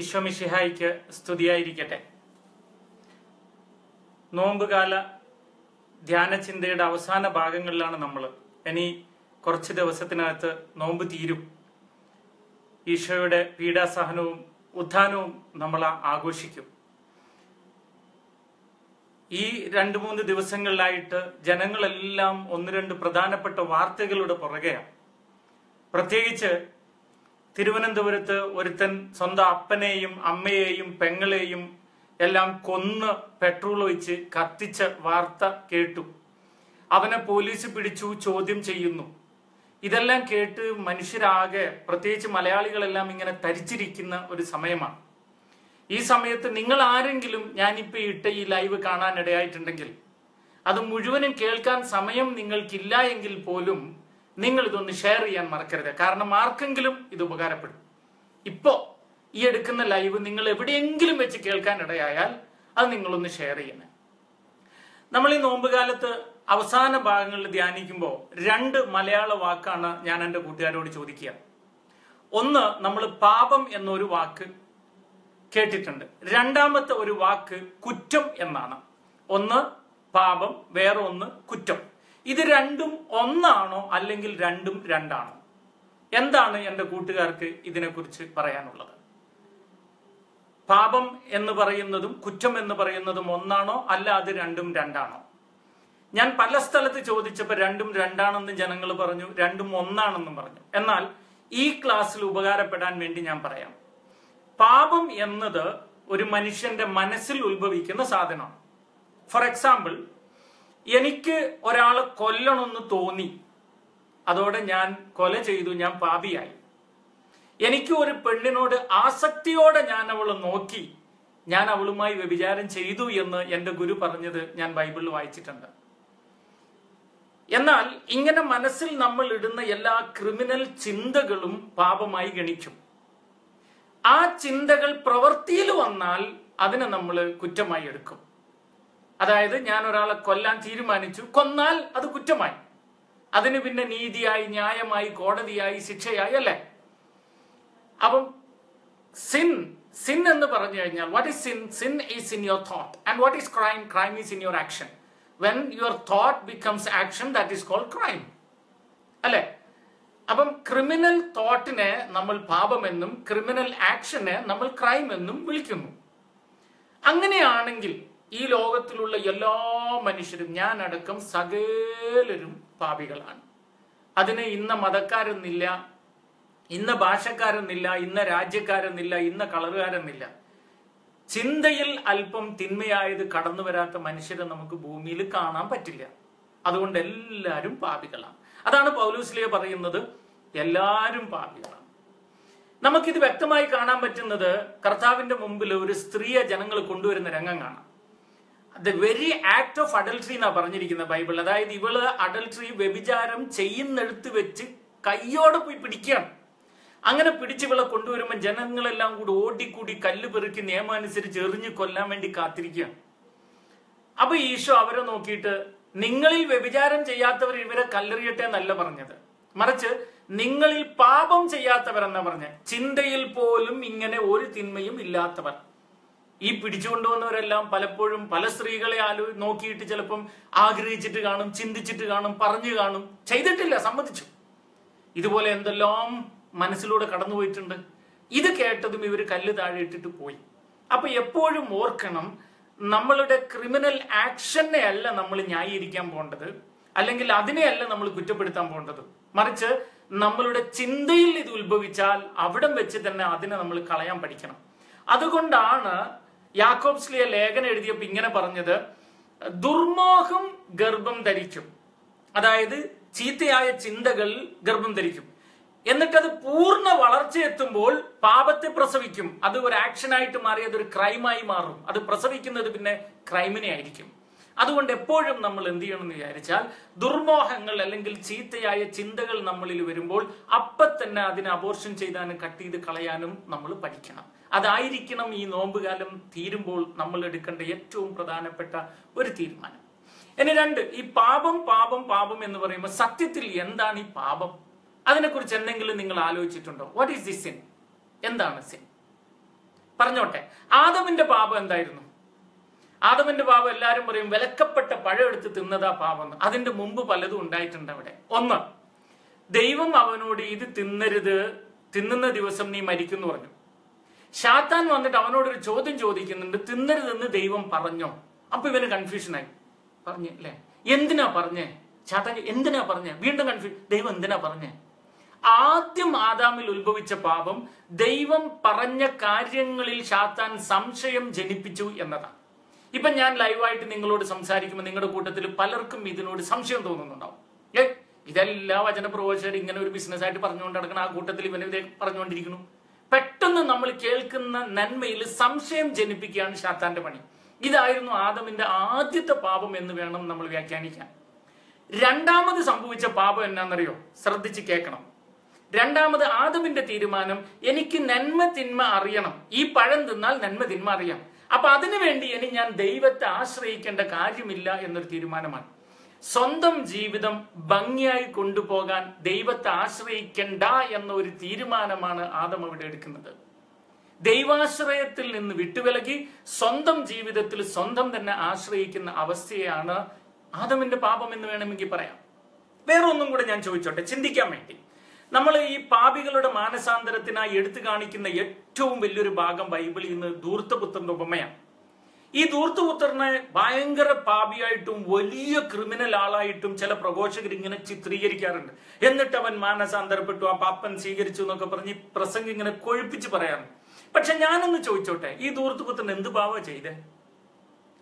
ഈശ്വമിഷിഹായിക്ക് സ്തുതിയായിരിക്കട്ടെ. നോമ്പുകാല ധ്യാനചിന്തയുടെ അവസാന ഭാഗങ്ങളിലാണ് നമ്മൾ ഇനി കുറച്ച് ദിവസത്തിനകത്ത് നോമ്പ് തീരും. ഈശോയുടെ പീഡാസഹനവും ഉത്ഥാനവും നമ്മൾ ആഘോഷിക്കും. ഈ രണ്ട് മൂന്ന് ദിവസങ്ങളിലായിട്ട് ജനങ്ങളെല്ലാം ഒന്ന് രണ്ട് പ്രധാനപ്പെട്ട വാർത്തകളുടെ പുറകെയാണ് പ്രത്യേകിച്ച് തിരുവനന്തപുരത്ത് ഒരുത്തൻ സ്വന്തം അപ്പനെയും അമ്മയെയും പെങ്ങളെയും എല്ലാം കൊന്ന് പെട്രോൾ ഒഴിച്ച് കത്തിച്ച വാർത്ത കേട്ടു. അവനെ പോലീസ് പിടിച്ചു ചോദ്യം ചെയ്യുന്നു. ഇതെല്ലാം കേട്ട് മനുഷ്യരാകെ പ്രത്യേകിച്ച് മലയാളികളെല്ലാം ഇങ്ങനെ തരിച്ചിരിക്കുന്ന ഒരു സമയമാണ്. ഈ സമയത്ത് നിങ്ങൾ ആരെങ്കിലും ഞാനിപ്പോ ഇട്ട ഈ ലൈവ് കാണാനിടയായിട്ടുണ്ടെങ്കിൽ അത് മുഴുവനും കേൾക്കാൻ സമയം നിങ്ങൾക്കില്ല എങ്കിൽ പോലും നിങ്ങൾ ഇതൊന്ന് ഷെയർ ചെയ്യാൻ മറക്കരുത്. കാരണം ആർക്കെങ്കിലും ഇത് ഉപകാരപ്പെടും. ഇപ്പോ ഈ എടുക്കുന്ന ലൈവ് നിങ്ങൾ എവിടെയെങ്കിലും വെച്ച് കേൾക്കാൻ ഇടയായാൽ അത് നിങ്ങളൊന്ന് ഷെയർ ചെയ്യണേ. നമ്മൾ ഈ നോമ്പുകാലത്ത് അവസാന ഭാഗങ്ങളിൽ ധ്യാനിക്കുമ്പോൾ രണ്ട് മലയാള വാക്കാണ് ഞാൻ എന്റെ കൂട്ടുകാരോട് ചോദിക്കുക. ഒന്ന് നമ്മൾ പാപം എന്നൊരു വാക്ക് കേട്ടിട്ടുണ്ട്. രണ്ടാമത്തെ ഒരു വാക്ക് കുറ്റം എന്നാണ്. ഒന്ന് പാപം വേറെ ഒന്ന് കുറ്റം. ഇത് രണ്ടും ഒന്നാണോ അല്ലെങ്കിൽ രണ്ടും രണ്ടാണോ? എന്താണ് എന്റെ കൂട്ടുകാർക്ക് ഇതിനെക്കുറിച്ച് പറയാനുള്ളത്? പാപം എന്ന് പറയുന്നതും കുറ്റം എന്ന് പറയുന്നതും ഒന്നാണോ അല്ല അത് രണ്ടും രണ്ടാണോ? ഞാൻ പല സ്ഥലത്ത് ചോദിച്ചപ്പോൾ രണ്ടും രണ്ടാണെന്ന് ജനങ്ങൾ പറഞ്ഞു രണ്ടും ഒന്നാണെന്നും പറഞ്ഞു. എന്നാൽ ഈ ക്ലാസ്സിൽ ഉപകാരപ്പെടാൻ വേണ്ടി ഞാൻ പറയാം. പാപം എന്നത് ഒരു മനുഷ്യന്റെ മനസ്സിൽ ഉത്ഭവിക്കുന്ന സാധനമാണ്. ഫോർ എക്സാമ്പിൾ എനിക്ക് ഒരാളെ കൊല്ലണമെന്ന് തോന്നി. അതോടെ ഞാൻ കൊല ചെയ്തു ഞാൻ പാപിയായി. എനിക്ക് ഒരു പെണ്ണിനോട് ആസക്തിയോടെ ഞാൻ അവളെ നോക്കി. ഞാൻ അവളുമായി വ്യഭിചാരം ചെയ്തു എന്ന് എന്റെ ഗുരു പറഞ്ഞത് ഞാൻ ബൈബിളിൽ വായിച്ചിട്ടുണ്ട്. എന്നാൽ ഇങ്ങനെ മനസ്സിൽ നമ്മൾ ഇടുന്ന എല്ലാ ക്രിമിനൽ ചിന്തകളും പാപമായി ഗണിക്കും. ആ ചിന്തകൾ പ്രവൃത്തിയിൽ വന്നാൽ അതിനെ നമ്മൾ കുറ്റമായി എടുക്കും. അതായത് ഞാൻ ഒരാളെ കൊല്ലാൻ തീരുമാനിച്ചു. കൊന്നാൽ അത് കുറ്റമായി. അതിന് പിന്നെ നീതിയായി ന്യായമായി കോടതിയായി ശിക്ഷയായി അല്ലേ? അപ്പം സിൻ സിൻ എന്ന് പറഞ്ഞു കഴിഞ്ഞാൽ what is sin sin is in your thought and what is crime crime is in your action when your thought becomes action that is called crime അല്ലേ? അപ്പം ക്രിമിനൽ തോട്ടിനെ നമ്മൾ പാപമെന്നും ക്രിമിനൽ ആക്ഷനെ നമ്മൾ ക്രൈം എന്നും വിളിക്കുന്നു. അങ്ങനെയാണെങ്കിൽ ഈ ലോകത്തിലുള്ള എല്ലാ മനുഷ്യരും ഞാൻ അടക്കം സകലരും പാപികളാണ്. അതിന് ഇന്ന മതക്കാരെന്നില്ല ഇന്ന ഭാഷക്കാരെന്നില്ല ഇന്ന രാജ്യക്കാരെന്നില്ല ഇന്ന കളറുകാരെന്നില്ല. ചിന്തയിൽ അല്പം തിന്മയായത് കടന്നു വരാത്ത മനുഷ്യരെ നമുക്ക് ഭൂമിയിൽ കാണാൻ പറ്റില്ല. അതുകൊണ്ട് എല്ലാവരും പാപികളാണ്. അതാണ് പൗലൂസ്ലിയ പറയുന്നത് എല്ലാവരും പാപികളാണ്. നമുക്കിത് വ്യക്തമായി കാണാൻ പറ്റുന്നത് കർത്താവിന്റെ മുമ്പിൽ ഒരു സ്ത്രീയെ ജനങ്ങൾ കൊണ്ടുവരുന്ന രംഗം കാണാം. The very act of adultery എന്നാ പറഞ്ഞിരിക്കുന്നത് ബൈബിൾ. അതായത് ഇവൾ അഡൽട്രി വ്യഭിചാരം ചെയ്യുന്നെടുത്ത് വെച്ച് കയ്യോടെ പോയി പിടിക്കുകയാണ് അങ്ങനെ പിടിച്ച് ഇവളെ കൊണ്ടുവരുമ്പോൾ ജനങ്ങളെല്ലാം കൂടി ഓടിക്കൂടി കല്ല് പെറുക്കി നിയമം അനുസരിച്ച് എറിഞ്ഞ് കൊല്ലാൻ വേണ്ടി കാത്തിരിക്കുകയാണ്. അപ്പൊ ഈശോ അവരെ നോക്കിയിട്ട് നിങ്ങളിൽ വ്യഭിചാരം ചെയ്യാത്തവർ ഇവരെ കല്ലെറിയട്ടെ എന്നല്ല പറഞ്ഞത്. മറിച്ച് നിങ്ങളിൽ പാപം ചെയ്യാത്തവരെന്നാ പറഞ്ഞ ചിന്തയിൽ പോലും ഇങ്ങനെ ഒരു തിന്മയും ഇല്ലാത്തവർ. ഈ പിടിച്ചുകൊണ്ടുവന്നവരെല്ലാം പലപ്പോഴും പല സ്ത്രീകളെ ആലോ നോക്കിയിട്ട് ചിലപ്പം ആഗ്രഹിച്ചിട്ട് കാണും ചിന്തിച്ചിട്ട് കാണും പറഞ്ഞു കാണും. ചെയ്തിട്ടില്ല സമ്മതിച്ചു. ഇതുപോലെ എന്തെല്ലാം മനസ്സിലൂടെ കടന്നുപോയിട്ടുണ്ട്. ഇത് കേട്ടതും ഇവർ കല്ല് താഴെ ഇട്ടിട്ട് പോയി. അപ്പൊ എപ്പോഴും ഓർക്കണം നമ്മളുടെ ക്രിമിനൽ ആക്ഷനെ അല്ല നമ്മൾ ന്യായീകരിക്കാൻ പോകേണ്ടത് അല്ലെങ്കിൽ അതിനെയല്ല നമ്മൾ കുറ്റപ്പെടുത്താൻ പോകേണ്ടത് മറിച്ച് നമ്മളുടെ ചിന്തയിൽ ഇത് ഉത്ഭവിച്ചാൽ അവിടം വെച്ച് തന്നെ അതിനെ നമ്മൾ കളയാൻ പഠിക്കണം. അതുകൊണ്ടാണ് യാക്കോബ്സ്ലിയ ലേഖനം എഴുതിയപ്പോൾ ഇങ്ങനെ പറഞ്ഞത് ദുർമോഹം ഗർഭം ധരിക്കും. അതായത് ചീത്തയായ ചിന്തകൾ ഗർഭം ധരിക്കും. എന്നിട്ടത് പൂർണ വളർച്ചയെത്തുമ്പോൾ പാപത്തെ പ്രസവിക്കും. അത് ഒരു ആക്ഷനായിട്ട് മാറി അതൊരു ക്രൈമായി മാറും. അത് പ്രസവിക്കുന്നത് പിന്നെ ക്രൈമിനെ ആയിരിക്കും. അതുകൊണ്ട് എപ്പോഴും നമ്മൾ എന്ത് ചെയ്യണം എന്ന് വിചാരിച്ചാൽ ദുർമോഹങ്ങൾ അല്ലെങ്കിൽ ചീത്തയായ ചിന്തകൾ നമ്മളിൽ വരുമ്പോൾ അപ്പൊ തന്നെ അതിനെ അബോർഷൻ ചെയ്താനും കട്ട് ചെയ്ത് കളയാനും നമ്മൾ പഠിക്കണം. അതായിരിക്കണം ഈ നോമ്പുകാലം തീരുമ്പോൾ നമ്മൾ എടുക്കേണ്ട ഏറ്റവും പ്രധാനപ്പെട്ട ഒരു തീരുമാനം. ഇനി രണ്ട് ഈ പാപം പാപം പാപം എന്ന് പറയുമ്പോൾ സത്യത്തിൽ എന്താണ് ഈ പാപം? അതിനെക്കുറിച്ച് എന്തെങ്കിലും നിങ്ങൾ ആലോചിച്ചിട്ടുണ്ടോ? വാട്ട് ഈസ് ദി സിൻ എന്താണ് സിൻ പറഞ്ഞോട്ടെ. ആദമിന്റെ പാപം എന്തായിരുന്നു? ആദമിന്റെ പാപം എല്ലാവരും പറയും വിലക്കപ്പെട്ട പഴം എടുത്ത് തിന്നതാ പാപം അതിന്റെ മുമ്പ് പലതും ഉണ്ടായിട്ടുണ്ട് അവിടെ. ഒന്ന് ദൈവം അവനോട് ഇത് തിന്നരുത് തിന്നുന്ന ദിവസം നീ മരിക്കുന്നു പറഞ്ഞു. ഷാത്താൻ വന്നിട്ട് അവനോട് ഒരു ചോദ്യം ചോദിക്കുന്നുണ്ട് തിന്നരുതെന്ന് ദൈവം പറഞ്ഞോ? അപ്പൊ ഇവന് കൺഫ്യൂഷനായി പറഞ്ഞു അല്ലേ? എന്തിനാ പറഞ്ഞേ? ഷാത്താൻ എന്തിനാ പറഞ്ഞേ? വീണ്ടും കൺഫ്യൂഷൻ ദൈവം എന്തിനാ പറഞ്ഞേ? ആദ്യം ആദാമിൽ ഉത്ഭവിച്ച പാപം ദൈവം പറഞ്ഞ കാര്യങ്ങളിൽ ഷാത്താൻ സംശയം ജനിപ്പിച്ചു എന്നതാണ്. ഇപ്പൊ ഞാൻ ലൈവായിട്ട് നിങ്ങളോട് സംസാരിക്കുമ്പോൾ നിങ്ങളുടെ കൂട്ടത്തിൽ പലർക്കും ഇതിനോട് സംശയം തോന്നുന്നുണ്ടാവും. ഏ ഇതെല്ലാ വചന പ്രവചകർ ഇങ്ങനെ ഒരു ബിസിനസ് ആയിട്ട് പറഞ്ഞുകൊണ്ട് നടക്കണം ആ കൂട്ടത്തിൽ ഇവനെ ഇതേ പറഞ്ഞുകൊണ്ടിരിക്കുന്നു. പെട്ടെന്ന് നമ്മൾ കേൾക്കുന്ന നന്മയിൽ സംശയം ജനിപ്പിക്കുകയാണ് ഷാത്താന്റെ പണി. ഇതായിരുന്നു ആദമിന്റെ ആദ്യത്തെ പാപം എന്ന് വേണം നമ്മൾ വ്യാഖ്യാനിക്കാൻ. രണ്ടാമത് സംഭവിച്ച പാപം എന്നാണെന്നറിയോ ശ്രദ്ധിച്ച് കേൾക്കണം. രണ്ടാമത് ആദമിന്റെ തീരുമാനം എനിക്ക് നന്മ തിന്മ അറിയണം. ഈ പഴം തിന്നാൽ നന്മ തിന്മ അറിയാം. അപ്പൊ അതിനു വേണ്ടി ഇനി ഞാൻ ദൈവത്തെ ആശ്രയിക്കേണ്ട കാര്യമില്ല എന്നൊരു തീരുമാനമാണ്. സ്വന്തം ജീവിതം ഭംഗിയായി കൊണ്ടുപോകാൻ ദൈവത്തെ ആശ്രയിക്കണ്ട എന്ന ഒരു തീരുമാനമാണ് ആദം അവിടെ എടുക്കുന്നത്. ദൈവാശ്രയത്തിൽ നിന്ന് വിട്ടുവിലകി സ്വന്തം ജീവിതത്തിൽ സ്വന്തം തന്നെ ആശ്രയിക്കുന്ന അവസ്ഥയാണ് ആദമിന്റെ പാപം എന്ന് വേണമെങ്കിൽ പറയാം. വേറൊന്നും കൂടെ ഞാൻ ചോദിച്ചോട്ടെ? ചിന്തിക്കാൻ വേണ്ടി. നമ്മൾ ഈ പാപികളുടെ മാനസാന്തരത്തിനായി എടുത്തു കാണിക്കുന്ന ഏറ്റവും വലിയൊരു ഭാഗം ബൈബിളിൽ നിന്ന് ധൂർത്തപുത്രന്റെ ഉപമയാണ്. ഈ ധൂർത്തപുത്രനെ ഭയങ്കര പാപിയായിട്ടും വലിയ ക്രിമിനൽ ആളായിട്ടും ചില പ്രഘോഷകർ ഇങ്ങനെ ചിത്രീകരിക്കാറുണ്ട്. എന്നിട്ട് അവൻ മാനസാന്തരപ്പെട്ടു ആ പാപ്പൻ സ്വീകരിച്ചു എന്നൊക്കെ പറഞ്ഞ് പ്രസംഗം ഇങ്ങനെ കൊഴുപ്പിച്ച് പറയാറുണ്ട്. പക്ഷെ ഞാനൊന്ന് ചോദിച്ചോട്ടെ ഈ ധൂർത്തപുത്രൻ എന്ത് പാവ ചെയ്തേ?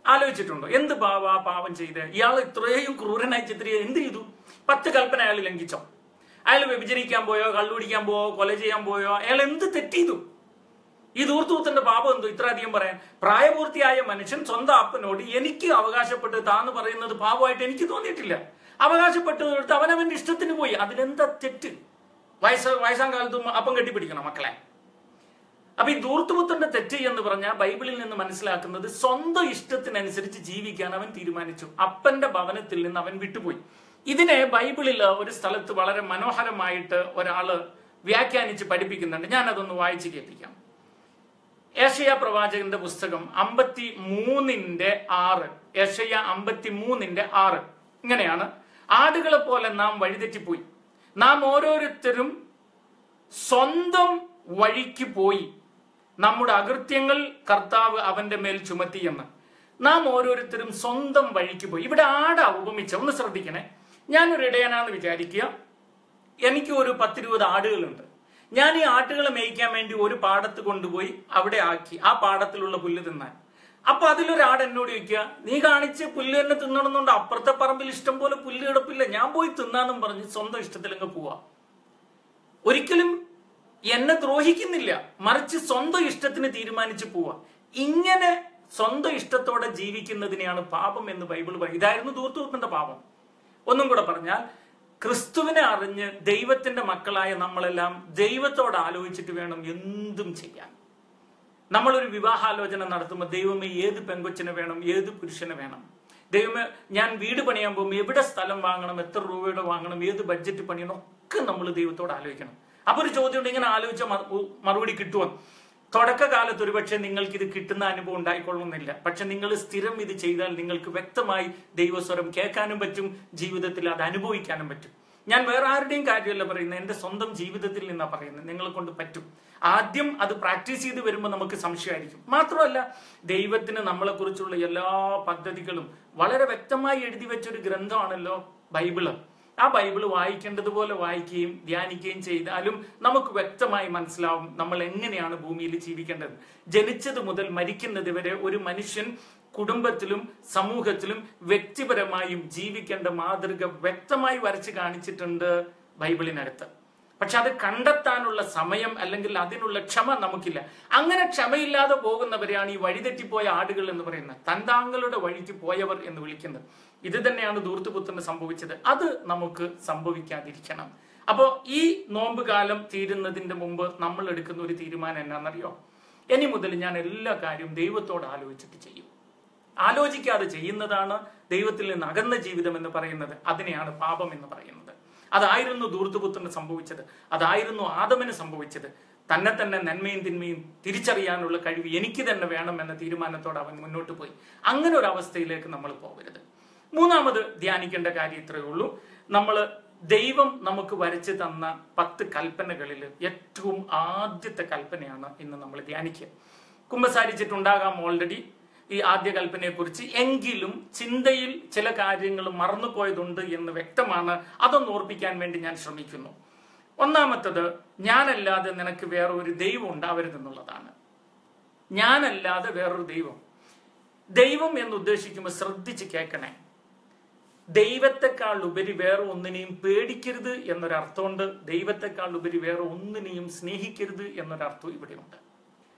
ആലോചിച്ചിട്ടുണ്ടോ? എന്ത് പാപം പാവം ചെയ്ത്? ഇയാൾ ഇത്രയും ക്രൂരനായി ചിത്രീകരിച്ച് എന്ത് ചെയ്തു? പത്ത് കൽപ്പന അയാൾ ലംഘിച്ചോ? അയാൾ വ്യഭിചരിക്കാൻ പോയോ കള്ളുപിടിക്കാൻ പോയോ കൊല ചെയ്യാൻ പോയോ അയാൾ എന്ത് തെറ്റ് ഈ ദൂർത്തൂത്തിന്റെ പാപം എന്തോ ഇത്ര അധികം പറയാൻ. പ്രായപൂർത്തിയായ മനുഷ്യൻ സ്വന്തം അപ്പനോട് എനിക്ക് അവകാശപ്പെട്ട് താന്ന് പറയുന്നത് പാപമായിട്ട് എനിക്ക് തോന്നിയിട്ടില്ല. അവകാശപ്പെട്ടത് എടുത്ത് അവനവന്റെ ഇഷ്ടത്തിന് പോയി. അതിലെന്താ തെറ്റ്? വയസ്സ് വയസ്സാം കാലത്തും അപ്പം കെട്ടിപ്പിടിക്കണം മക്കളെ. അപ്പൊ ഈ ദൂർത്തുപുത്തന്റെ തെറ്റ് എന്ന് പറഞ്ഞാൽ ബൈബിളിൽ നിന്ന് മനസ്സിലാക്കുന്നത് സ്വന്തം ഇഷ്ടത്തിനനുസരിച്ച് ജീവിക്കാൻ അവൻ തീരുമാനിച്ചു. അപ്പന്റെ ഭവനത്തിൽ നിന്ന് അവൻ വിട്ടുപോയി. ഇതിനെ ബൈബിളിൽ ഒരു സ്ഥലത്ത് വളരെ മനോഹരമായിട്ട് ഒരാൾ വ്യാഖ്യാനിച്ച് പഠിപ്പിക്കുന്നുണ്ട്. ഞാൻ അതൊന്ന് വായിച്ച് കേൾപ്പിക്കാം. ഏഷയ പ്രവാചകന്റെ പുസ്തകം അമ്പത്തി മൂന്നിന്റെ ആറ്. ഏഷയ അമ്പത്തി മൂന്നിന്റെ ആറ്. ഇങ്ങനെയാണ്. ആടുകളെ പോലെ നാം വഴിതെറ്റിപ്പോയി. നാം ഓരോരുത്തരും സ്വന്തം വഴിക്ക് പോയി. നമ്മുടെ അകൃത്യങ്ങൾ കർത്താവ് അവന്റെ മേൽ ചുമത്തിയെന്ന്. നാം ഓരോരുത്തരും സ്വന്തം വഴിക്ക് പോയി. ഇവിടെ ആടാ ഉപമിച്ച. ഒന്ന് ശ്രദ്ധിക്കണേ. ഞാനൊരു ഇടയനാണെന്ന് വിചാരിക്കുക. എനിക്ക് ഒരു പത്തിരുപത് ആടുകളുണ്ട്. ഞാൻ ഈ ആട്ടുകളെ മേയ്ക്കാൻ വേണ്ടി ഒരു പാടത്ത് കൊണ്ടുപോയി അവിടെ ആക്കി ആ പാടത്തിലുള്ള പുല്ല് തിന്നാൻ. അപ്പൊ അതിലൊരാട് എന്നോട് ചോദിക്കുക നീ കാണിച്ച് പുല്ല് തന്നെ തിന്നണമെന്നുണ്ട്. അപ്പുറത്തെ പറമ്പിൽ ഇഷ്ടം പോലെ പുല്ല് കിടപ്പില്ല. ഞാൻ പോയി തിന്നാന്നും പറഞ്ഞ് സ്വന്തം ഇഷ്ടത്തിലങ്ങ് പോവാ. ഒരിക്കലും എന്നെ ദ്രോഹിക്കുന്നില്ല. മറിച്ച് സ്വന്തം ഇഷ്ടത്തിന് തീരുമാനിച്ചു പോവാ. ഇങ്ങനെ സ്വന്തം ഇഷ്ടത്തോടെ ജീവിക്കുന്നതിനെയാണ് പാപം എന്ന് ബൈബിൾ പറയും ഇതായിരുന്നു ദൂർത്തൂർപ്പിന്റെ പാപം. ഒന്നും കൂടെ പറഞ്ഞാൽ ക്രിസ്തുവിനെ അറിഞ്ഞ് ദൈവത്തിന്റെ മക്കളായ നമ്മളെല്ലാം ദൈവത്തോട് ആലോചിച്ചിട്ട് വേണം എന്തും ചെയ്യാൻ. നമ്മളൊരു വിവാഹാലോചന നടത്തുമ്പോൾ ദൈവമേ ഏത് പെങ്കൊച്ചിനെ വേണം ഏത് പുരുഷനെ വേണം? ദൈവമേ ഞാൻ വീട് പണിയാൻ പോകുമ്പോൾ എവിടെ സ്ഥലം വാങ്ങണം എത്ര രൂപയുടെ വാങ്ങണം ഏത് ബഡ്ജറ്റ് പണിയണം ഒക്കെ നമ്മൾ ദൈവത്തോട് ആലോചിക്കണം. അപ്പൊ ഒരു ചോദ്യം ഉണ്ട് ഇങ്ങനെ ആലോചിച്ച മറുപടി കിട്ടുമോ തുടക്കകാലത്ത് ഒരുപക്ഷെ നിങ്ങൾക്ക് ഇത് കിട്ടുന്ന അനുഭവം ഉണ്ടായിക്കൊള്ളുന്നില്ല. പക്ഷെ നിങ്ങൾ സ്ഥിരം ഇത് ചെയ്താൽ നിങ്ങൾക്ക് വ്യക്തമായി ദൈവസ്വരം കേൾക്കാനും പറ്റും ജീവിതത്തിൽ അത് അനുഭവിക്കാനും പറ്റും. ഞാൻ വേറെ ആരുടെയും കാര്യമല്ല പറയുന്നത് എന്റെ സ്വന്തം ജീവിതത്തിൽ നിന്നാണ് പറയുന്നത്. നിങ്ങളെ കൊണ്ട് പറ്റും. ആദ്യം അത് പ്രാക്ടീസ് ചെയ്ത് വരുമ്പോൾ നമുക്ക് സംശയമായിരിക്കും. മാത്രമല്ല ദൈവത്തിന് നമ്മളെ കുറിച്ചുള്ള എല്ലാ പദ്ധതികളും വളരെ വ്യക്തമായി എഴുതി വെച്ചൊരു ഗ്രന്ഥമാണല്ലോ ബൈബിൾ. ആ ബൈബിൾ വായിക്കേണ്ടതുപോലെ വായിക്കുകയും ധ്യാനിക്കുകയും ചെയ്താലും നമുക്ക് വ്യക്തമായി മനസ്സിലാവും നമ്മൾ എങ്ങനെയാണ് ഭൂമിയിൽ ജീവിക്കേണ്ടത്. ജനിച്ചത് മുതൽ മരിക്കുന്നത് വരെ ഒരു മനുഷ്യൻ കുടുംബത്തിലും സമൂഹത്തിലും വ്യക്തിപരമായും ജീവിക്കേണ്ട മാതൃക വ്യക്തമായി വരച്ച് കാണിച്ചിട്ടുണ്ട് ബൈബിളിനകത്ത്. പക്ഷെ അത് കണ്ടെത്താനുള്ള സമയം അല്ലെങ്കിൽ അതിനുള്ള ക്ഷമ നമുക്കില്ല. അങ്ങനെ ക്ഷമയില്ലാതെ പോകുന്നവരെയാണ് ഈ വഴിതെറ്റിപ്പോയ ആടുകൾ എന്ന് പറയുന്നത്. തന്താങ്ങളുടെ വഴിക്ക് പോയവർ എന്ന് വിളിക്കുന്നത്. ഇത് തന്നെയാണ് ദൂർത്തുപുത്രന് സംഭവിച്ചത്. അത് നമുക്ക് സംഭവിക്കാതിരിക്കണം. അപ്പോ ഈ നോമ്പ് കാലം തീരുന്നതിന്റെ മുമ്പ് നമ്മൾ എടുക്കുന്ന ഒരു തീരുമാനം എന്നാണെന്നറിയോ? ഇനി മുതൽ ഞാൻ എല്ലാ കാര്യവും ദൈവത്തോട് ആലോചിച്ചിട്ട് ചെയ്യും. ആലോചിക്കാതെ ചെയ്യുന്നതാണ് ദൈവത്തിൽ നിന്ന് അകന്ന ജീവിതം എന്ന് പറയുന്നത്. അതിനെയാണ് പാപം എന്ന് പറയുന്നത്. അതായിരുന്നു ദൂർത്തുപുത്രന് സംഭവിച്ചത്. അതായിരുന്നു ആദമന് സംഭവിച്ചത്. തന്നെ തന്നെ നന്മയും തിന്മയും തിരിച്ചറിയാനുള്ള കഴിവ് എനിക്ക് തന്നെ വേണം എന്ന തീരുമാനത്തോടെ അവൻ മുന്നോട്ട് പോയി. അങ്ങനെ ഒരു അവസ്ഥയിലേക്ക് നമ്മൾ പോകരുത്. മൂന്നാമത് ധ്യാനിക്കേണ്ട കാര്യം ഇത്രയേ ഉള്ളൂ. നമ്മൾ ദൈവം നമുക്ക് വരച്ചു തന്ന പത്ത് കൽപ്പനകളിൽ ഏറ്റവും ആദ്യത്തെ കൽപ്പനയാണ് ഇന്ന് നമ്മൾ ധ്യാനിക്കുക. കുമ്പസാരിച്ചിട്ടുണ്ടാകാം ഓൾറെഡി ഈ ആദ്യ കൽപ്പനയെ കുറിച്ച് എങ്കിലും ചിന്തയിൽ ചില കാര്യങ്ങൾ മറന്നുപോയതുണ്ട് എന്ന് വ്യക്തമാണ്. അതൊന്ന് ഓർപ്പിക്കാൻ വേണ്ടി ഞാൻ ശ്രമിക്കുന്നു. ഒന്നാമത്തത് ഞാനല്ലാതെ നിനക്ക് വേറെ ഒരു ദൈവം ഉണ്ടാവരുതെന്നുള്ളതാണ് ഞാനല്ലാതെ വേറൊരു ദൈവം. ദൈവം എന്ന് ഉദ്ദേശിക്കുമ്പോൾ ശ്രദ്ധിച്ച് കേൾക്കണേ. ദൈവത്തെക്കാൾ ഉപരി വേറെ ഒന്നിനെയും പേടിക്കരുത് എന്നൊരർത്ഥമുണ്ട്. ദൈവത്തെക്കാൾ ഉപരി വേറെ ഒന്നിനെയും സ്നേഹിക്കരുത് എന്നൊരർത്ഥം ഇവിടെയുണ്ട്.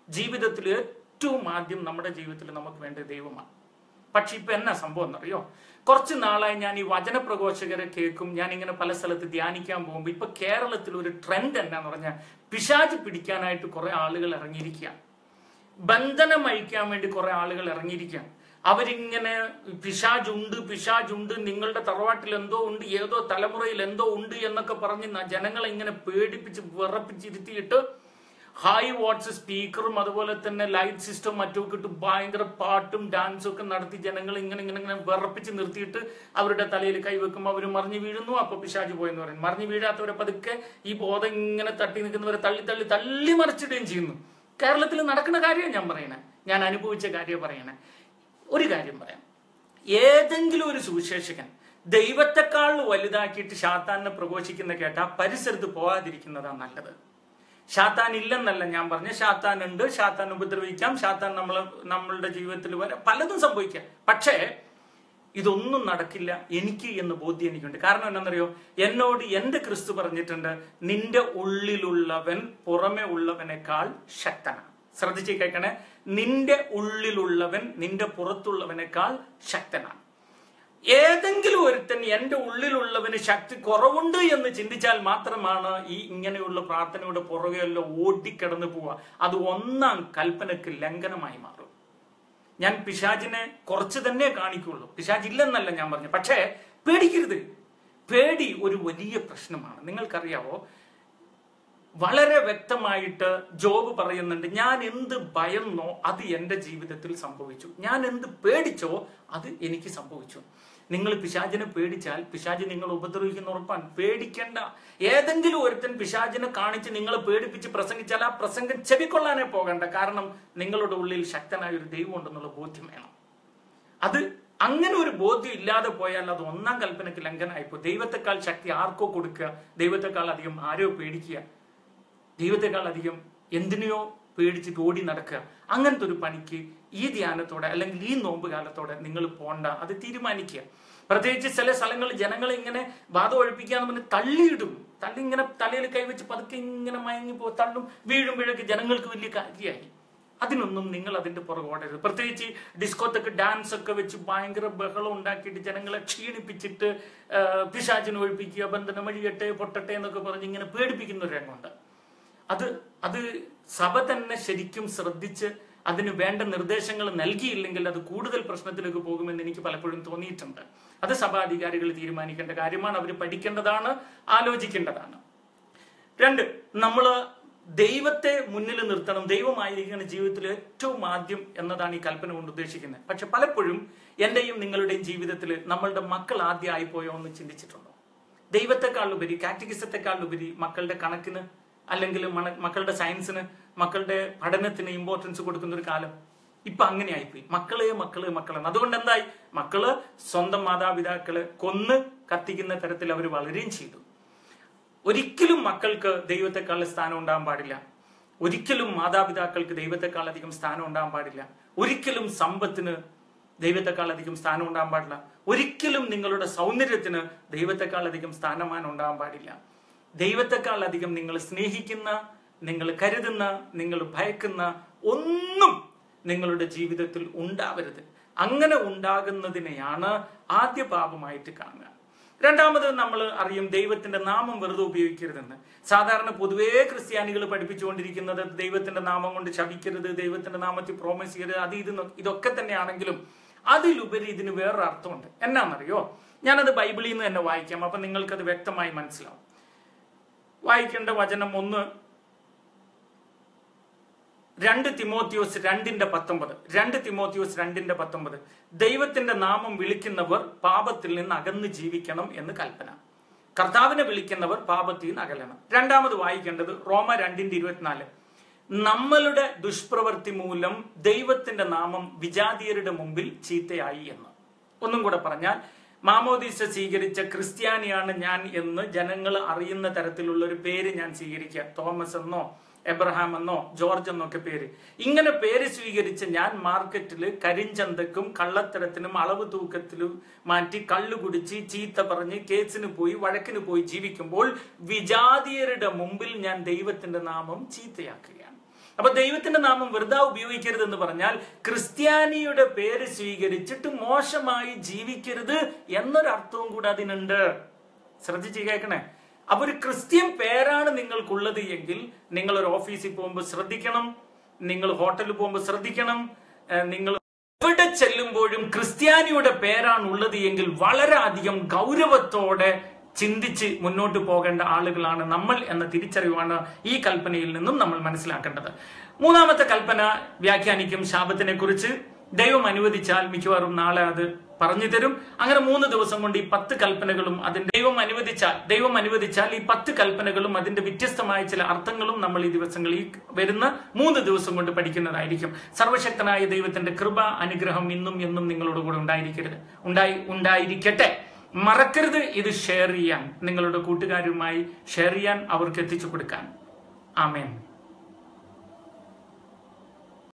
ജീവിതത്തിൽ ഏറ്റവും ആദ്യം നമ്മുടെ ജീവിതത്തിൽ നമുക്ക് വേണ്ട ദൈവമാണ്. പക്ഷെ ഇപ്പൊ എന്നാ സംഭവം എന്നറിയോ? കുറച്ച് നാളായി ഞാൻ ഈ വചന പ്രഘോഷകരെ കേൾക്കും. ഞാൻ ഇങ്ങനെ പല സ്ഥലത്ത് ധ്യാനിക്കാൻ പോകുമ്പോൾ ഇപ്പൊ കേരളത്തിൽ ഒരു ട്രെൻഡ് എന്നാന്ന് പറഞ്ഞാൽ പിശാച് പിടിക്കാനായിട്ട് കുറെ ആളുകൾ ഇറങ്ങിയിരിക്കുക ബന്ധനം അഴിക്കാൻ വേണ്ടി കുറെ ആളുകൾ ഇറങ്ങിയിരിക്കുക അവരിങ്ങനെ പിശാജുണ്ട് പിശാജുണ്ട് നിങ്ങളുടെ തറവാട്ടിൽ എന്തോ ഉണ്ട് ഏതോ തലമുറയിൽ എന്തോ ഉണ്ട് എന്നൊക്കെ പറഞ്ഞ് ജനങ്ങളെ ഇങ്ങനെ പേടിപ്പിച്ച് വിറപ്പിച്ചിരുത്തിയിട്ട് ഹൈ വാട്സ് സ്പീക്കറും അതുപോലെ തന്നെ ലൈറ്റ് സിസ്റ്റം മറ്റുമൊക്കെ ഇട്ട് ഭയങ്കര പാട്ടും ഡാൻസും ഒക്കെ നടത്തി ജനങ്ങൾ ഇങ്ങനെ ഇങ്ങനെ ഇങ്ങനെ വിറപ്പിച്ച് നിർത്തിയിട്ട് അവരുടെ തലയിൽ കൈവെക്കുമ്പോൾ അവർ മറിഞ്ഞു വീഴുന്നു. അപ്പൊ പിശാജ് പോയെന്ന് പറയും. മറിഞ്ഞു വീഴാത്തവരെ പതുക്കെ ഈ ബോധം ഇങ്ങനെ തട്ടി നിൽക്കുന്നവരെ തള്ളി തള്ളി തള്ളി മറിച്ചിടുകയും ചെയ്യുന്നു. കേരളത്തിൽ നടക്കുന്ന കാര്യമാണ് ഞാൻ പറയണേ. ഞാൻ അനുഭവിച്ച കാര്യം പറയണേ. ഒരു കാര്യം പറയാം. ഏതെങ്കിലും ഒരു സുവിശേഷകൻ ദൈവത്തെക്കാൾ വലുതാക്കിയിട്ട് ഷാത്താനെ പ്രഘോഷിക്കുന്ന കേട്ടാ പരിസരത്ത് പോകാതിരിക്കുന്നതാ നല്ലത്. ഷാത്താൻ ഇല്ലെന്നല്ല ഞാൻ പറഞ്ഞു. ഷാത്താൻ ഉണ്ട് ഷാത്താൻ ഉപദ്രവിക്കാം ഷാത്താൻ നമ്മൾ നമ്മളുടെ ജീവിതത്തിൽ വരെ പലതും സംഭവിക്കാം. പക്ഷേ ഇതൊന്നും നടക്കില്ല. എനിക്ക് എന്ന് ബോധ്യം എനിക്കുണ്ട്. കാരണം എന്താണെന്നറിയോ? എന്നോട് എന്റെ ക്രിസ്തു പറഞ്ഞിട്ടുണ്ട്? നിന്റെ ഉള്ളിലുള്ളവൻ പുറമെ ഉള്ളവനേക്കാൾ ശക്തനാണ്. ശ്രദ്ധിച്ച് കേൾക്കണേ. നിന്റെ ഉള്ളിലുള്ളവൻ നിന്റെ പുറത്തുള്ളവനേക്കാൾ ശക്തനാണ്. ഏതെങ്കിലും ഒരുത്തൻ എന്റെ ഉള്ളിലുള്ളവന് ശക്തി കുറവുണ്ട് എന്ന് ചിന്തിച്ചാൽ മാത്രമാണ് ഈ ഇങ്ങനെയുള്ള പ്രാർത്ഥനയുടെ പുറകെയല്ല ഓടിക്കിടന്നു പോവുക. അത് ഒന്നാം കൽപ്പനക്ക് ലംഘനമായി മാറും. ഞാൻ പിശാജിനെ കുറച്ച് തന്നെ കാണിക്കുള്ളൂ. പിശാജ് ഇല്ലെന്നല്ല ഞാൻ പറഞ്ഞു പക്ഷേ പേടിക്കരുത്. പേടി ഒരു വലിയ പ്രശ്നമാണ്. നിങ്ങൾക്കറിയാവോ? വളരെ വ്യക്തമായിട്ട് ജോബ് പറയുന്നുണ്ട് ഞാൻ എന്ത് ഭയന്നോ അത് എന്റെ ജീവിതത്തിൽ സംഭവിച്ചു. ഞാൻ എന്ത് പേടിച്ചോ അത് എനിക്ക് സംഭവിച്ചു. നിങ്ങൾ പിശാചിനെ പേടിച്ചാൽ പിശാജ് നിങ്ങൾ ഉപദ്രവിക്കുന്ന ഉറപ്പാണ്. പേടിക്കേണ്ട. ഏതെങ്കിലും ഒരുത്തൻ പിശാചിനെ കാണിച്ച് നിങ്ങളെ പേടിപ്പിച്ച് പ്രസംഗിച്ചാൽ ആ പ്രസംഗം ചെവിക്കൊള്ളാനേ പോകണ്ട. കാരണം നിങ്ങളുടെ ഉള്ളിൽ ശക്തനായ ഒരു ദൈവം ഉണ്ടെന്നുള്ള ബോധ്യം വേണം. അത് അങ്ങനെ ഒരു ബോധ്യം ഇല്ലാതെ പോയാൽ അത് ഒന്നാം കൽപ്പനയ്ക്ക് ലംഘനമായിപ്പോ ദൈവത്തെക്കാൾ ശക്തി ആർക്കോ കൊടുക്കുക ദൈവത്തെക്കാൾ അധികം ആരോ പേടിക്കുക. ദൈവത്തെക്കാൾ അധികം എന്തിനെയോ പേടിച്ച് ഓടി നടക്കുക. അങ്ങനത്തെ ഒരു പണിക്ക് ഈ ധ്യാനത്തോടെ അല്ലെങ്കിൽ ഈ നോമ്പ് കാലത്തോടെ നിങ്ങൾ പോണ്ട. അത് തീരുമാനിക്കുക. പ്രത്യേകിച്ച് ചില സ്ഥലങ്ങളിൽ ജനങ്ങളെ ഇങ്ങനെ ബാധ ഒഴിപ്പിക്കാന്ന് പറഞ്ഞ് തള്ളിയിടും. തള്ളി ഇങ്ങനെ തലയിൽ കൈവച്ച് പതുക്കെ ഇങ്ങനെ മയങ്ങി പോ തള്ളും. വീഴുമ്പോഴേക്ക് ജനങ്ങൾക്ക് വലിയ കാര്യമായി. അതിനൊന്നും നിങ്ങൾ അതിന്റെ പുറകെ ഓടരുത്. പ്രത്യേകിച്ച് ഡിസ്കോത്തൊക്കെ ഡാൻസ് ഒക്കെ വെച്ച് ഭയങ്കര ബഹളം ഉണ്ടാക്കിയിട്ട് ജനങ്ങളെ ക്ഷീണിപ്പിച്ചിട്ട് പിശാചിനെ ഒഴിപ്പിക്കുക ബന്ധനം വഴിയട്ടെ പൊട്ടട്ടെ എന്നൊക്കെ പറഞ്ഞ് ഇങ്ങനെ പേടിപ്പിക്കുന്ന ഒരു രംഗമുണ്ട്. അത് അത് സഭ തന്നെ ശരിക്കും ശ്രദ്ധിച്ച് അതിന് വേണ്ട നിർദ്ദേശങ്ങൾ നൽകിയില്ലെങ്കിൽ അത് കൂടുതൽ പ്രശ്നത്തിലേക്ക് പോകുമെന്ന് എനിക്ക് പലപ്പോഴും തോന്നിയിട്ടുണ്ട്. അത് സഭാധികാരികൾ തീരുമാനിക്കേണ്ട കാര്യമാണ്. അവർ പഠിക്കേണ്ടതാണ് ആലോചിക്കേണ്ടതാണ്. രണ്ട് നമ്മൾ ദൈവത്തെ മുന്നിൽ നിർത്തണം. ദൈവമായിരിക്കുന്ന ജീവിതത്തിൽ ഏറ്റവും ആദ്യം എന്നതാണ് ഈ കൽപ്പന കൊണ്ട് ഉദ്ദേശിക്കുന്നത്. പക്ഷെ പലപ്പോഴും എന്റെയും നിങ്ങളുടെയും ജീവിതത്തിൽ നമ്മളുടെ മക്കൾ ആദ്യമായി പോയോ എന്ന് ചിന്തിച്ചിട്ടുണ്ടോ? ദൈവത്തെക്കാളുപരി കാറ്റഗിസത്തെക്കാളുപരി മക്കളുടെ കണക്കിന് അല്ലെങ്കിൽ മക്കളുടെ സയൻസിന് മക്കളുടെ പഠനത്തിന് ഇമ്പോർട്ടൻസ് കൊടുക്കുന്ന ഒരു കാലം ഇപ്പൊ അങ്ങനെ ആയിപ്പോയി മക്കളെ മക്കൾ മക്കളെന്ന് അതുകൊണ്ട് എന്തായി മക്കൾ സ്വന്തം മാതാപിതാക്കളെ കൊന്ന് കത്തിക്കുന്ന തരത്തിൽ അവർ വളരുകയും ചെയ്തു. ഒരിക്കലും മക്കൾക്ക് ദൈവത്തെക്കാൾ സ്ഥാനം ഉണ്ടാകാൻ പാടില്ല. ഒരിക്കലും മാതാപിതാക്കൾക്ക് ദൈവത്തെക്കാൾ അധികം സ്ഥാനം ഉണ്ടാകാൻ പാടില്ല. ഒരിക്കലും സമ്പത്തിന് ദൈവത്തെക്കാൾ അധികം സ്ഥാനം ഉണ്ടാകാൻ പാടില്ല. ഒരിക്കലും നിങ്ങളുടെ സൗന്ദര്യത്തിന് ദൈവത്തെക്കാൾ അധികം സ്ഥാനമാനം ഉണ്ടാകാൻ പാടില്ല. ദൈവത്തെക്കാൾ അധികം നിങ്ങൾ സ്നേഹിക്കുന്ന നിങ്ങൾ കരുതുന്ന നിങ്ങൾ ഭയക്കുന്ന ഒന്നും നിങ്ങളുടെ ജീവിതത്തിൽ ഉണ്ടാവരുത്. അങ്ങനെ ഉണ്ടാകുന്നതിനെയാണ് ആദ്യ പാപമായിട്ട് കാണുക. രണ്ടാമത് നമ്മൾ അറിയും ദൈവത്തിന്റെ നാമം വെറുതെ ഉപയോഗിക്കരുതെന്ന്. സാധാരണ പൊതുവേ ക്രിസ്ത്യാനികൾ പഠിപ്പിച്ചുകൊണ്ടിരിക്കുന്നത് ദൈവത്തിന്റെ നാമം കൊണ്ട് ശപിക്കരുത് ദൈവത്തിന്റെ നാമത്തിൽ പ്രോമിസ് ചെയ്യരുത് അത് ഇത് ഇതൊക്കെ തന്നെയാണെങ്കിലും അതിലുപരി ഇതിന് വേറൊരു അർത്ഥമുണ്ട് എന്നാണെന്നറിയോ ഞാനത് ബൈബിളിൽ നിന്ന് തന്നെ വായിക്കാം അപ്പൊ നിങ്ങൾക്കത് വ്യക്തമായി മനസ്സിലാവും. വായിക്കേണ്ട വചനം ഒന്ന്. രണ്ട് തിമോത്തിയോസ് രണ്ടിന്റെ പത്തൊമ്പത്. രണ്ട് തിമോത്തിയോസ് രണ്ടിന്റെ പത്തൊമ്പത്. ദൈവത്തിന്റെ നാമം വിളിക്കുന്നവർ പാപത്തിൽ നിന്ന് അകന്ന് ജീവിക്കണം എന്ന് കൽപ്പന. കർത്താവിനെ വിളിക്കുന്നവർ പാപത്തിൽ നിന്ന് അകലണം. രണ്ടാമത് വായിക്കേണ്ടത് റോമ രണ്ടിന്റെ ഇരുപത്തിനാല്. നമ്മളുടെ ദുഷ്പ്രവൃത്തി മൂലം ദൈവത്തിന്റെ നാമം വിജാതീയരുടെ മുമ്പിൽ ചീത്തയായി എന്ന്. ഒന്നും കൂടെ പറഞ്ഞാൽ മാമോദീസ സ്വീകരിച്ച ക്രിസ്ത്യാനിയാണ് ഞാൻ എന്ന് ജനങ്ങൾ അറിയുന്ന തരത്തിലുള്ള ഒരു പേര് ഞാൻ സ്വീകരിക്കുക. തോമസ് എന്നോ എബ്രഹാം എന്നോ ജോർജ് എന്നൊക്കെ പേര്. ഇങ്ങനെ പേര് സ്വീകരിച്ച് ഞാൻ മാർക്കറ്റിൽ കരിഞ്ചന്തക്കും കള്ളത്തരത്തിനും അളവ് തൂക്കത്തിലും മാറ്റി കള്ളു കുടിച്ച് ചീത്ത പറഞ്ഞ് കേസിന് പോയി വഴക്കിന് പോയി ജീവിക്കുമ്പോൾ വിജാതീയരുടെ മുമ്പിൽ ഞാൻ ദൈവത്തിന്റെ നാമം ചീത്തയാക്കുകയാണ്. അപ്പൊ ദൈവത്തിന്റെ നാമം വെറുതെ ഉപയോഗിക്കരുത് എന്ന് പറഞ്ഞാൽ ക്രിസ്ത്യാനിയുടെ പേര് സ്വീകരിച്ചിട്ട് മോശമായി ജീവിക്കരുത് എന്നൊരർത്ഥവും കൂടെ അതിനുണ്ട്. ശ്രദ്ധിച്ച് കേൾക്കണേ. അപ്പൊ ഒരു ക്രിസ്ത്യൻ പേരാണ് നിങ്ങൾക്കുള്ളത് എങ്കിൽ നിങ്ങൾ ഒരു ഓഫീസിൽ പോകുമ്പോൾ ശ്രദ്ധിക്കണം. നിങ്ങൾ ഹോട്ടലിൽ പോകുമ്പോൾ ശ്രദ്ധിക്കണം. നിങ്ങൾ എവിടെ ചെല്ലുമ്പോഴും ക്രിസ്ത്യാനിയുടെ പേരാണ് ഉള്ളത് എങ്കിൽ വളരെ അധികം ഗൗരവത്തോടെ ചിന്തിച്ച് മുന്നോട്ട് പോകേണ്ട ആളുകളാണ് നമ്മൾ എന്ന തിരിച്ചറിവാണ് ഈ കൽപ്പനയിൽ നിന്നും നമ്മൾ മനസ്സിലാക്കേണ്ടത്. മൂന്നാമത്തെ കൽപ്പന വ്യാഖ്യാനിക്കും ശാപത്തിനെ കുറിച്ച്. ദൈവം അനുവദിച്ചാൽ മിക്കവാറും നാളെ അത് പറഞ്ഞു തരും. അങ്ങനെ മൂന്ന് ദിവസം കൊണ്ട് ഈ പത്ത് കൽപ്പനകളും അതിന്റെ ദൈവം അനുവദിച്ചാൽ ദൈവം അനുവദിച്ചാൽ ഈ പത്ത് കൽപ്പനകളും അതിന്റെ വ്യത്യസ്തമായ ചില അർത്ഥങ്ങളും നമ്മൾ ഈ ദിവസങ്ങളിൽ വരുന്ന മൂന്ന് ദിവസം കൊണ്ട് പഠിക്കുന്നതായിരിക്കും. സർവശക്തനായ ദൈവത്തിന്റെ കൃപ അനുഗ്രഹം ഇന്നും എന്നും നിങ്ങളോട് കൂടെ ഉണ്ടായിരിക്കരുത്. ഉണ്ടായി ഉണ്ടായിരിക്കട്ടെ. മറക്കരുത് ഇത് ഷെയർ ചെയ്യാൻ നിങ്ങളുടെ കൂട്ടുകാരുമായി ഷെയർ ചെയ്യാൻ അവർക്ക് എത്തിച്ചു കൊടുക്കാൻ. ആമേൻ.